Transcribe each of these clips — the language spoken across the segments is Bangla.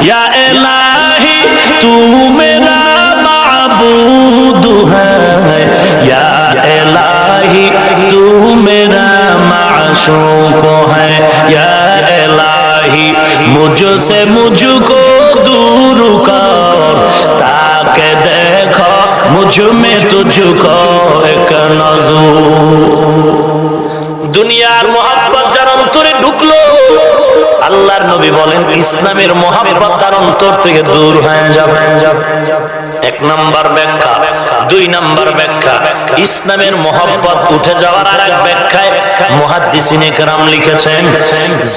یا الہی تو میرا معبود ہے یا الہی تو میرا معشوق ہے یا الہی مجھ سے مجھ کو دور کر تاکہ دیکھو مجھ میں تجھ کو ایک نظور দুনিয়ার মোহাম্মত যার অন্তরে ঢুকলো আল্লাহর নবী বলেন ইসলামের মহাব্বত তার অন্তর থেকে দূর হয়ে যাবে। এক নাম্বার ব্যাখ্যা, দুই নাম্বার ব্যাখ্যা, ইসলামের মোহাব্বত উঠে যাওয়ার আর এক ব্যাখ্যায় মুহাদ্দিসিনে লিখেছেন,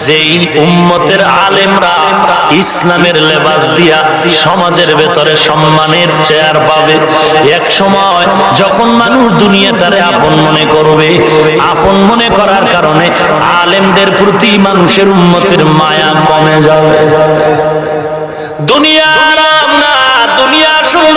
যেই উম্মতের আলেমরা ইসলামের লেবাস দিয়া সমাজের ভেতরে সম্মানের চেয়ার পাবে, এক সময় যখন মানুষ দুনিয়াটারে আপন মনে করবে, আপন মনে করার কারণে আলেমদের প্রতি মানুষের উম্মতের মায়া কমে যাবে। দুনিয়ার না, দুনিয়া মুমিন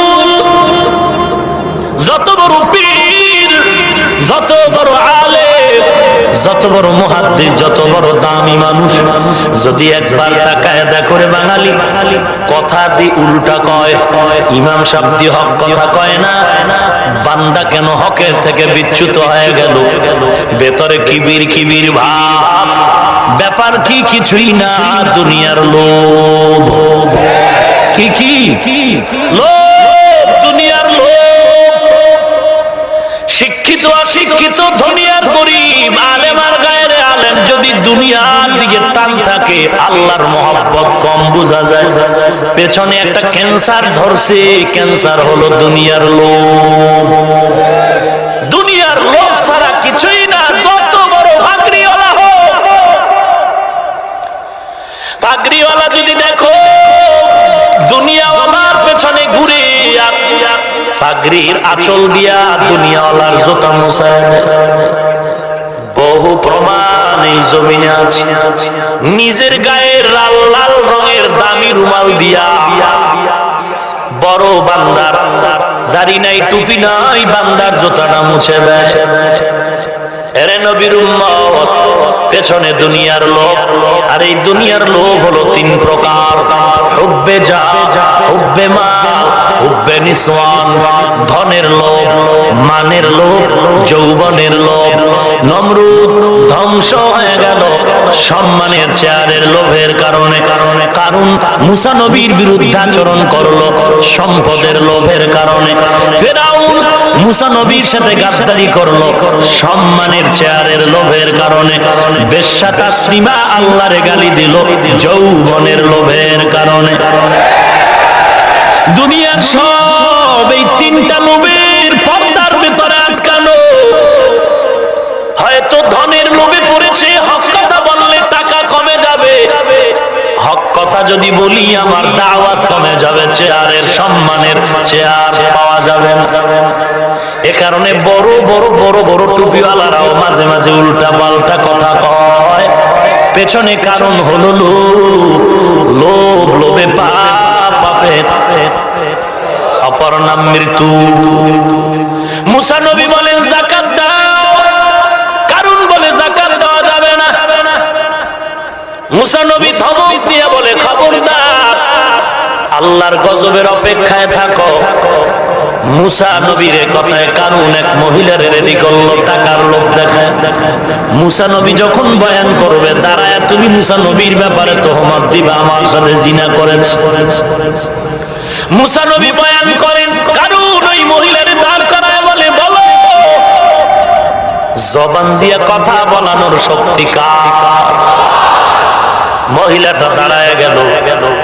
যত বড় মুহাদ্দিস, যত বড় দামি মানুষ, যদি একবার তাকায় করে বাঙালি, কথা দি উল্টা কয়, ইমাম সাহেব দি হক কথা কয় না, বান্দা কেন হকের থেকে বিচ্যুত হয়ে গেল? ভেতরে কিবির কিবির ভাব, ব্যাপার কি কিছুই না, দুনিয়ার লোভ। কি কি? লোভ? শিক্ষিত, অশিক্ষিত, ধনী আর গরিব, আলেম আর গায়ের আলেম, যদি দুনিয়ার দিকে টান থাকে, আল্লাহর মহব্বত কম বোঝা যায়। পেছনে একটা ক্যান্সার ধরছে, ক্যান্সার হলো দুনিয়ার লোভ। দুনিয়ার লোভ ছাড়া কিছুই না, যত বড় ভাগরিওয়ালা হোক। পাগড়িওয়ালা যদি পাগড়ির আচল দিয়া দুনিয়াওয়ালার জোতা মোসায় বহু প্রমাণ এই জমিনে আছে। নিজের গায়ে লাল লাল রঙের দামি রুমাল দিয়া। বড় বান্দার, দাড়ি নাই, টুপি নাই, বান্দার জোতা না মুছে দেয়। এরে নবীর উম্মত, পেছনে দুনিয়ার লোভ, আর এই দুনিয়ার লোভ হলো তিন প্রকার। হুব্বে যা হুব্বে মাল, হুব্বে নিসওয়ান, ধনের লোভ, মানের লোভ, যৌবনের লোভ। নমরুদ ধ্বংস হয়ে গেল সম্মানের চেয়ারের লোভের কারণে। কারণ মুসা নবীর বিরুদ্ধে আচরণ করল সম্পদের লোভের কারণে। ফেরাউন মুসা নবীর সাথে গাদ্দারি করল। সম্মানের চেয়ারের লোভের কারণে বেশ্যা তাসলিমা আল্লাহরে গালি দিল যৌবনের লোভের কারণে। দুনিয়ার সব এই তিনটা লোভের যদি বলি, আমার দাওয়াত কমে যাবে, চেয়ারের সম্মানের চেয়ার পাওয়া যাবে এ কারণে বড় বড় বড় বড় টুপিওয়ালারাও মাঝে মাঝে উল্টা পাল্টা কথা কয়। পেছনে কারণ হলো লোভ লোভ, লোভে পাপ অপর নাম মৃত্যু। মুসা নবী বলেন, জাকাত মুসা নবী ধমক দিয়ে বলে, খবরদার, আল্লাহর গজবের অপেক্ষায় থাকো। মুসা নবীর কথায় কারণ এক মহিলার রেডি করল, টাকার লোভ দেখায়। মুসা নবী যখন বয়ান করবে, দাঁড়ায়, তুমি মুসা নবীর ব্যাপারে তোহমত দিবা, আমার সাথে জিনা করেছে। মুসা নবী বয়ান করেন কারণ ওই মহিলার দাঁড় করায় বলে, বলো, জবান দিয়ে কথা বলানোর শক্তি কার? মহিলাটা দাঁড়ায় গেল।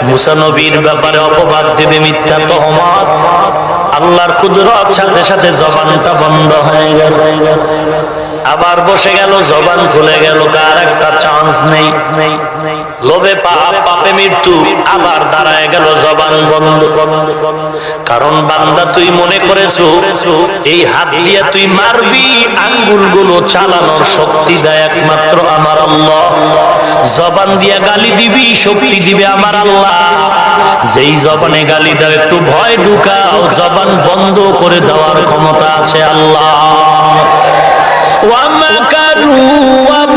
মুসা নবীর ব্যাপারে অপবাদ দেবে, মিথ্যা তহমত। আল্লাহর কুদরত সাথে সাথে জবানটা বন্ধ হয়ে গেল। আবার বসে গেল, জবান খুলে গেল, কার একটা চান্স নেই। লোভে পাপ পাপে মৃত্যু আবার দাঁড়ায় গেল জবান বন্ধ। কারণ বান্দা তুই মনে করেছ এই হাত দিয়ে তুই মারবি আঙ্গুলগুলো চালানোর শক্তি দেয় একমাত্র আমার আল্লাহ। জবান দিয়া গালি দিবি শক্তি দিবে আমার আল্লাহ। যেই জবানে গালি দাও একটু ভয় ঢুকাও জবান বন্ধ করে দেওয়ার ক্ষমতা আছে আল্লাহ। ওয়ামাকারু ওয়ামাকার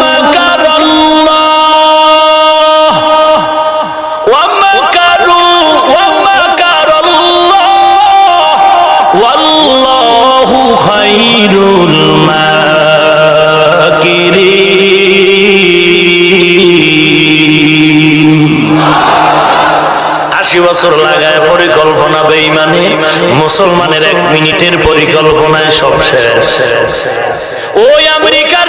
আশি বছর লাগায় পরিকল্পনা বেইমানে মুসলমানের এক মিনিটের পরিকল্পনায় সব শেষ। ওই আমেরিকার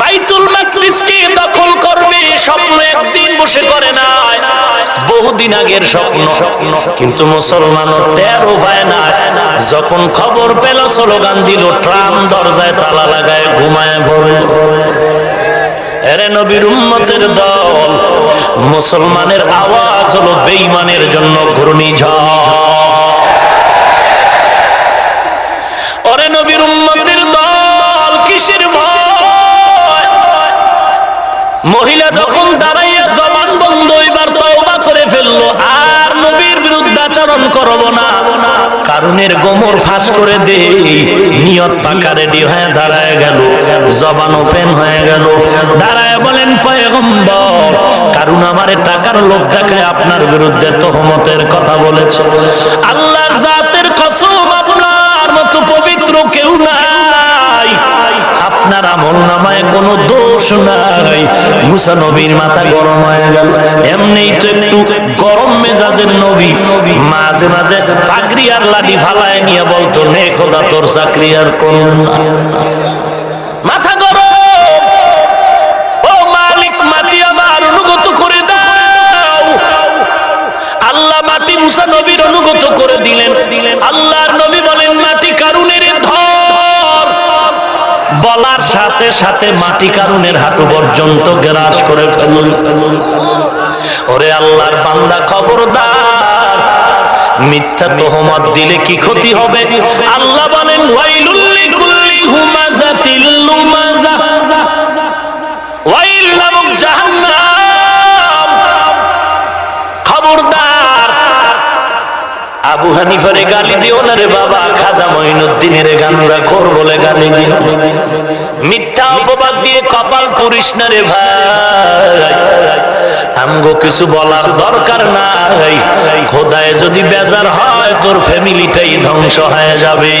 বাইতুল মাকলিসকে দখল করবে, স্বপ্ন একদিন বসে করে না বহুদিন আগের স্বপ্ন, কিন্তু মুসলমান টেরও পায় না। যখন খবর পেল, স্লোগান দিল ট্রাম দরজায় তালা লাগায় ঘুমায় পড়ল মুসলমানের আওয়াজ হলো বেঈমানের জন্য ঘূর্ণিঝড়। ওরে নবীর উম্মতের দল কিসের মহিলা আচরণ করব না। কারণের গোমর ফাঁস করে দে নিয়ত পাকা রেডি হয়ে দাঁড়ায় গেল। জবান ওপেন হয়ে গেল। দাঁড়ায় বলেন, পয়গম্বর, কারণ আমারে টাকার লোক দেখায় আপনার বিরুদ্ধে তহমতের কথা বলেছে। আল্লাহর জাতের কসম আপনার মতো পবিত্র কেউ নাই। আপনার আমল নামায় কোনো দোষ নাই। মুসা নবীর মাথা গরম হয়ে গেল। এমনি তো একটু গরম মেজাজের নবী, মাঝে মাঝে চাকরি আর লাঠি ফালায় নিয়ে বলতো, নে খোদা, তোর চাকরি আর করুন না। মাথা গরম। ও মালিক, মাটি আমার অনুগত করে দাও। আল্লাহ মাটি মুসা নবীর অনুগত করে দিলেন। আল্লাহর নবী বলেন, মাটি কারুনের ধর। বলার সাথে সাথে মাটি কারুনের হাঁটু পর্যন্ত গ্রাস করে ফেলুন। ওরে আল্লাহর বান্দা, খবরদার। মিথ্যা তোহমত দিলে কি ক্ষতি হবে? আল্লাহ বলেন ওয়াইলুল্লি কুল্লি হুমাজাতিল লুমাজা। ওয়াইল নামক জাহান্নাম। খবরদার। আবু হানিফারে গালি দিও না রে বাবা, খাজা মঈনুদ্দিনের গানুরা খোর বলে গালি দিও। মিথ্যা অপবাদ দিয়ে কপাল পুরিস না রে ভাই। আমগো কিছু বলার দরকার নাই। খোদায় যদি বেজার হয় তোর ফ্যামিলিটাই ধ্বংস হয়ে যাবে।